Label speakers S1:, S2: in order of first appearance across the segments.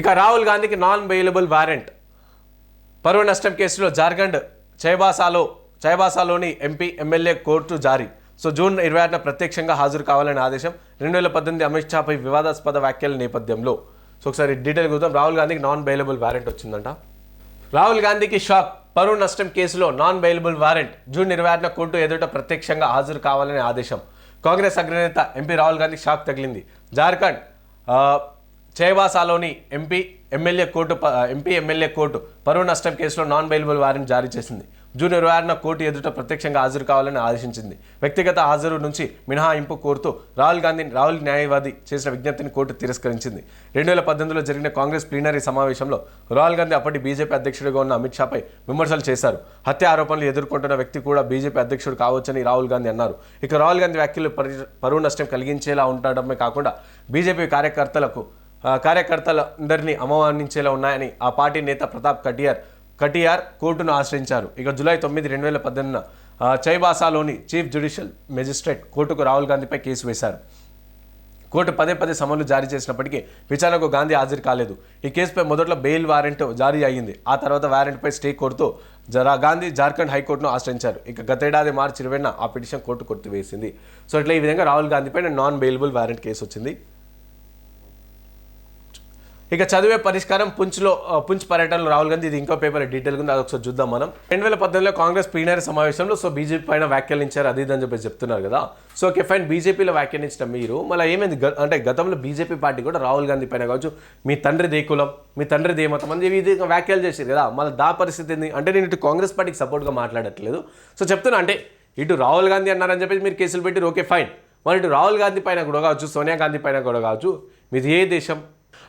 S1: ఇక రాహుల్ గాంధీకి non bailable warrant పరువు నష్టం కేసులో జార్ఖండ్ చైబాసాలో చైబాసాలోని ఎంపీ ఎమ్మెల్యే కోర్టు జారీ. సో జూన్ ఇరవై ఆరున ప్రత్యక్షంగా హాజరు కావాలని ఆదేశం రెండు వేల పద్దెనిమిది అమిత్ షాపై వివాదాస్పద వ్యాఖ్యల నేపథ్యంలో. సో ఒకసారి డీటెయిల్ చూద్దాం. రాహుల్ గాంధీకి నాన్ బెయిలబుల్ వారెంట్ వచ్చిందంట. రాహుల్ గాంధీకి షాక్. పరువు నష్టం కేసులో నాన్ బెయిలబుల్ వారెంట్ జూన్ ఇరవై ఆరున కోర్టు ఎదుట ప్రత్యక్షంగా హాజరు కావాలని ఆదేశం. కాంగ్రెస్ అగ్రనేత ఎంపీ రాహుల్ గాంధీ షాక్ తగిలింది. జార్ఖండ్ చేవాసాలోని ఎంపీ ఎమ్మెల్యే కోర్టు ప- ఎంపీ ఎమ్మెల్యే కోర్టు పరువు నష్టం కేసులో నాన్ బెయిలబుల్ వారెంట్ జారీ చేసింది. జూన్ ఇరవై ఆరున కోర్టు ఎదుట ప్రత్యక్షంగా హాజరు కావాలని ఆదేశించింది. వ్యక్తిగత హాజరు నుంచి మినహాయింపు కోరుతూ రాహుల్ గాంధీ రాహుల్ న్యాయవాది చేసిన విజ్ఞప్తిని కోర్టు తిరస్కరించింది. రెండు వేల పద్దెనిమిదిలో జరిగిన కాంగ్రెస్ ప్లీనరీ సమావేశంలో రాహుల్ గాంధీ అప్పటి బీజేపీ అధ్యక్షుడిగా ఉన్న అమిత్ షాపై విమర్శలు చేశారు. హత్య ఆరోపణలు ఎదుర్కొంటున్న వ్యక్తి కూడా బీజేపీ అధ్యక్షుడు కావచ్చని రాహుల్ గాంధీ అన్నారు. ఇక రాహుల్ గాంధీ వ్యాఖ్యలు పరువు నష్టం కలిగించేలా ఉండడమే కాకుండా బీజేపీ కార్యకర్తలకు కార్యకర్తలందరినీ అవమానించేలా ఉన్నాయని ఆ పార్టీ నేత ప్రతాప్ కటియార్ కటియార్ కోర్టును ఆశ్రయించారు. ఇక జూలై తొమ్మిది రెండు వేల పద్దెనిమిదిన చైబాసాలోని చీఫ్ జ్యుడిషియల్ మెజిస్ట్రేట్ కోర్టుకు రాహుల్ గాంధీపై కేసు వేశారు. కోర్టు పదే పదే సమన్లు జారీ చేసినప్పటికీ విచారణకు గాంధీ హాజరు కాలేదు. ఈ కేసుపై మొదట్లో బెయిల్ వారెంట్ జారీ అయ్యింది. ఆ తర్వాత వారెంట్పై స్టే కోరుతూ జరా గాంధీ జార్ఖండ్ హైకోర్టును ఆశ్రయించారు. ఇక గతేడాది మార్చి ఇరవైన ఆ పిటిషన్ కోర్టు కొట్టివేసింది. సో ఇట్లా ఈ విధంగా రాహుల్ గాంధీపై నాన్ బెయిలబుల్ వారెంట్ కేసు వచ్చింది. ఇక చదివే పరిష్కారం పుంచ్లో పుంచ్ పర్యటనలో రాహుల్ గాంధీ. ఇది ఇంకో పేపర్ డీటెయిల్ ఉంది. అది ఒకసారి చూద్దాం మనం. రెండు వేల పద్దెనిమిదిలో కాంగ్రెస్ ప్లీనరీ సమావేశంలో సో బీజేపీ పైన వ్యాఖ్యానించారు అది ఇది అని చెప్పి చెప్తున్నారు కదా. So okay fine. బీజేపీలో వ్యాఖ్యానించిన మీరు మళ్ళీ ఏమైంది? గ- అంటే గతంలో బీజేపీ పార్టీ కూడా రాహుల్ గాంధీ పైన కావచ్చు మీ తండ్రి దేకులం మీ తండ్రి దేమతం అని ఇది వ్యాఖ్యలు చేశారు కదా. మళ్ళీ దా పరిస్థితి ఏంది? అంటే నేను ఇటు కాంగ్రెస్ పార్టీకి సపోర్ట్గా మాట్లాడట్లేదు. సో చెప్తున్నా అంటే ఇటు రాహుల్ గాంధీ అన్నారని చెప్పేసి మీరు కేసులు పెట్టి ఓకే ఫైన్. మరి ఇటు రాహుల్ గాంధీ పైన కూడా కావచ్చు సోనియా గాంధీ పైన కూడా కావచ్చు మీది ఏ దేశం?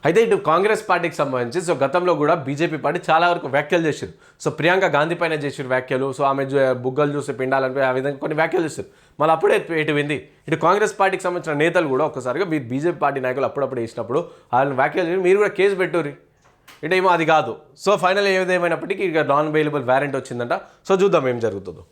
S1: అయితే ఇటు కాంగ్రెస్ పార్టీకి సంబంధించి సో గతంలో కూడా బీజేపీ పార్టీ చాలా వరకు వ్యాఖ్యలు చేశారు సో ప్రియాంక గాంధీ పైన చేసారు వ్యాఖ్యలు సో ఆమె బుగ్గలు చూసి పిండాలని ఆ విధంగా కొన్ని వ్యాఖ్యలు చేశారు మళ్ళీ అప్పుడే ఇటు వింది. ఇటు కాంగ్రెస్ పార్టీకి సంబంధించిన నేతలు కూడా ఒక్కసారిగా మీరు బీజేపీ పార్టీ నాయకులు అప్పుడప్పుడు వేసినప్పుడు వాళ్ళని వ్యాఖ్యలు చేసి మీరు కూడా కేసు పెట్టుర్రి. ఇటు ఏమో అది కాదు. సో ఫైనల్ ఏదేమైనప్పటికీ ఇక నాన్ అవైలబుల్ వ్యారెంట్ వచ్చిందంట. సో చూద్దాం ఏం జరుగుతుందో.